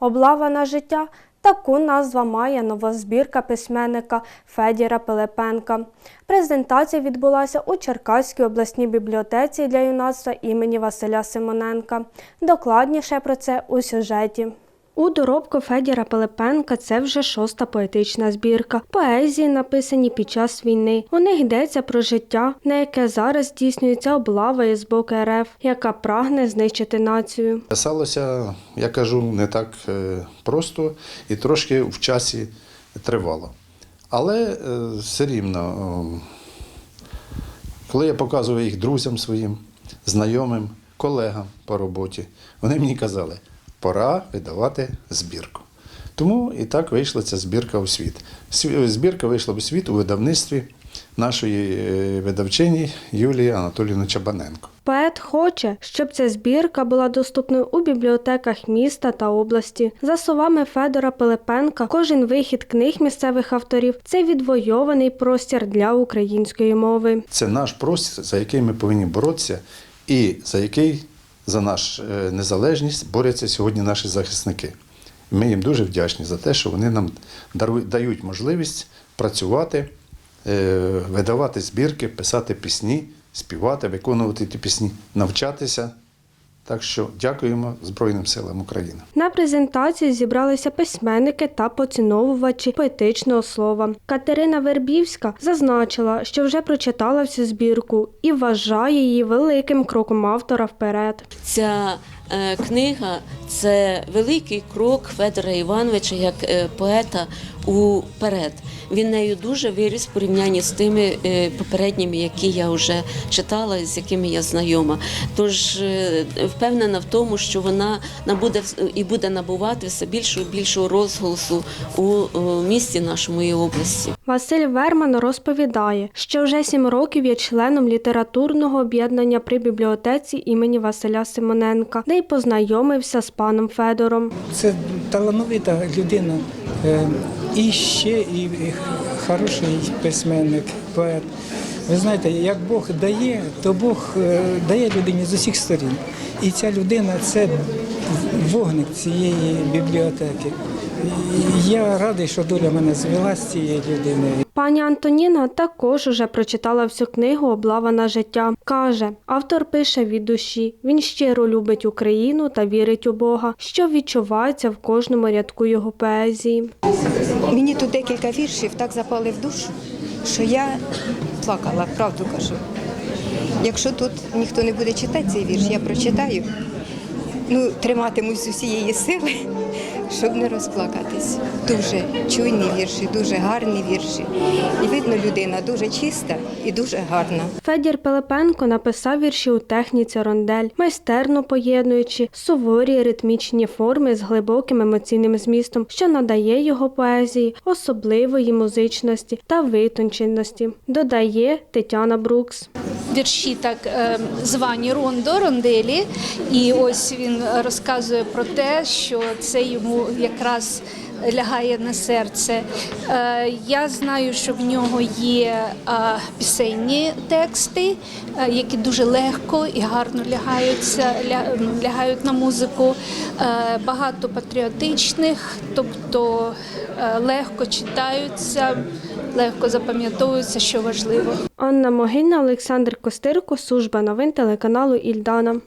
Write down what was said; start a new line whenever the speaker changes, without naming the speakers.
Облава на життя таку назву має нова збірка письменника Федіра Пилипенка. Презентація відбулася у Черкаській обласній бібліотеці для юнацтва імені Василя Симоненка. Докладніше про це у сюжеті. У доробку Федіра Пилипенка це вже шоста поетична збірка. Поезії написані під час війни. У них йдеться про життя, на яке зараз здійснюється облава із боку РФ, яка прагне знищити націю.
Писалося, я кажу, не так е, просто і трошки в часі тривало. Але е, все рівно, коли я показував їх друзям своїм, знайомим, колегам по роботі, вони мені казали, пора видавати збірку. Тому і так вийшла ця збірка у світ. Сві- Збірка вийшла у світ у видавництві нашої е, видавчині Юлії Анатоліївни Чабаненко.
Поет хоче, щоб ця збірка була доступною у бібліотеках міста та області. За словами Федора Пилипенка, кожен вихід книг місцевих авторів це відвойований простір для української мови.
Це наш простір, за який ми повинні боротися, і за який за нашу е, незалежність борються сьогодні наші захисники. Ми їм дуже вдячні за те, що вони нам дають можливість працювати, е, видавати збірки, писати пісні, співати, виконувати ті пісні, навчатися. Так що дякуємо Збройним силам України.
На презентації зібралися письменники та поціновувачі поетичного слова. Катерина Вербівська зазначила, що вже прочитала всю збірку і вважає її великим кроком автора вперед.
Ця книга це великий крок Федора Івановича як е, поета уперед. Він нею дуже виріс в порівнянні з тими е, попередніми, які я вже читала, з якими я знайома. Тож е, впевнена в тому, що вона набуде і буде набувати все більшого більшого розголосу у е, місті нашому і області.
Василь Верман розповідає, що вже сім років є членом літературного об'єднання при бібліотеці імені Василя Симоненка, де й познайомився з паном Федором.
Це талановита людина. Е, І ще і хороший письменник, поет. Ви знаєте, як Бог дає, то Бог е, дає людині з усіх сторін. І ця людина це вогник цієї бібліотеки. Я радий, що доля мене звела з цією людиною.
Пані Антоніна також уже прочитала всю книгу Облава на життя. Каже, автор пише від душі. Він щиро любить Україну та вірить у Бога, що відчувається в кожному рядку його поезії.
Мені тут декілька віршів так запали в душу, що я плакала, правду кажу. Якщо тут ніхто не буде читати цей вірш, я прочитаю. Ну, триматимусь з усієї сили, щоб не розплакатись. Дуже чуйні вірші, дуже гарні вірші. І видно, людина дуже чиста і дуже гарна.
Федір Пилипенко написав вірші у техніці рондель, майстерно поєднуючи суворі ритмічні форми з глибоким емоційним змістом, що надає його поезії особливої музичності та витонченості, додає Тетяна Брукс.
Вірші так е, звані рондо, ронделі. І ось він розказує про те, що це йому якраз лягає на серце. Е, Я знаю, що в нього є е, пісенні тексти, е, які дуже легко і гарно лягаються, лягають на музику. Багато патріотичних, тобто легко читаються, легко запам'ятовуються, що важливо.
Анна Могильна, Олександр Костирко, служба новин телеканалу Ільдана.